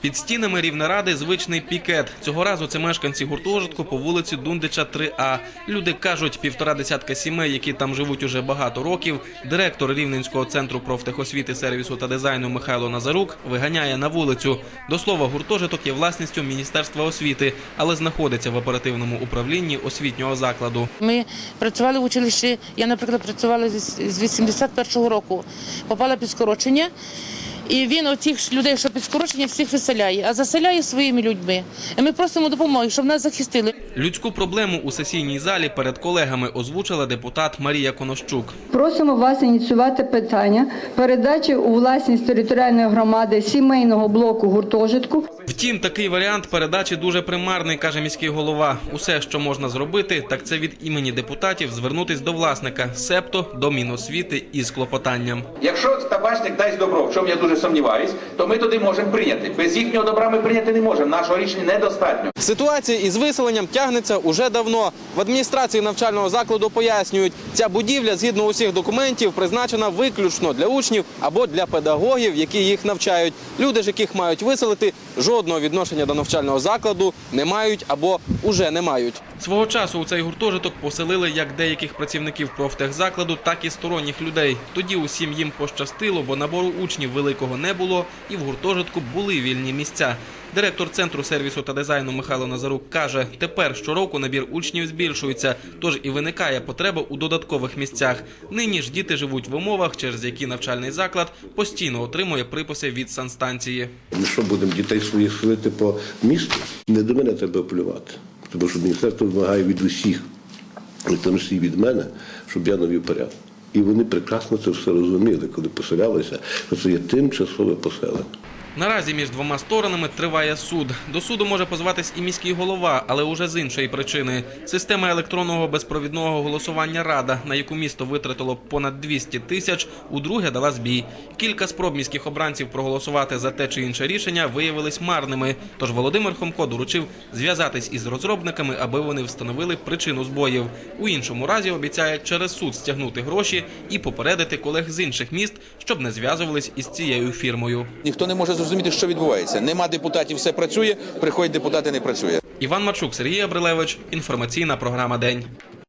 Під стінами Рівнеради звичний пікет. Цього разу це мешканці гуртожитку по вулиці Дундича 3А. Люди кажуть, півтора десятка сімей, які там живуть уже багато років. Директор Рівненського центру профтехосвіти, сервісу та дизайну Михайло Назарук виганяє на вулицю. До слова, гуртожиток є власністю Міністерства освіти, але знаходиться в оперативному управлінні освітнього закладу. Ми працювали в училищі. Я, наприклад, працювала з з 81-го року. Попала під скорочення. І він оцих людей, що під скорочення, всіх виселяє, а заселяє своїми людьми. І ми просимо допомоги, щоб нас захистили. Людську проблему у сесійній залі перед колегами озвучила депутат Марія Конощук. Просимо вас ініціювати питання передачі у власність територіальної громади сімейного блоку гуртожитку Втім, такий варіант передачі дуже примарний, каже міський голова. Усе, що можна зробити, так це від імені депутатів звернутись до власника, септо до Міносвіти із клопотанням. Якщо табачник дасть добро, в чому я дуже сумніваюсь, то ми туди можемо прийняти. Без їхнього добра ми прийняти не можемо. Нашого рішення недостатньо. Ситуація із виселенням тягнеться уже давно. В адміністрації навчального закладу пояснюють, ця будівля згідно усіх документів призначена виключно для учнів або для педагогів, які їх навчають. Люди ж, яких мають виселити, жодного відношення до навчального закладу не мають або уже не мають. Свого часу у цей гуртожиток поселили як деяких працівників профтехзакладу, так і сторонніх людей. Тоді усім їм пощастило, бо набору учнів великого не було, і в гуртожитку були вільні місця. Директор центру сервісу та дизайну Михайло Назарук каже: тепер щороку набір учнів збільшується, тож і виникає потреба у додаткових місцях. Нині ж діти живуть в умовах, через які навчальний заклад постійно отримує приписи від санстанції. Ми що будемо дітей своїх селити по місту? Не до мене треба апелювати. Тому що міністерство вимагає від усіх, в тому числі від мене, щоб я навів порядок. І вони прекрасно це все розуміли, коли поселялися, що це є тимчасове поселення. Наразі між двома сторонами триває суд. До суду може позватись і міський голова, але уже з іншої причини. Система електронного безпровідного голосування Рада, на яку місто витратило понад 200 тисяч, удруге дала збій. Кілька спроб міських обранців проголосувати за те чи інше рішення виявились марними. Тож Володимир Хомко доручив зв'язатись із розробниками, аби вони встановили причину збоїв. У іншому разі обіцяє через суд стягнути гроші і попередити колег з інших міст, щоб не зв'язувались із цією фірмою. Ніхто не може зрозуміти, що відбувається. Нема депутатів, все працює. Приходять депутати, не працює. Іван Марчук, Сергій Абрилевич. Інформаційна програма День.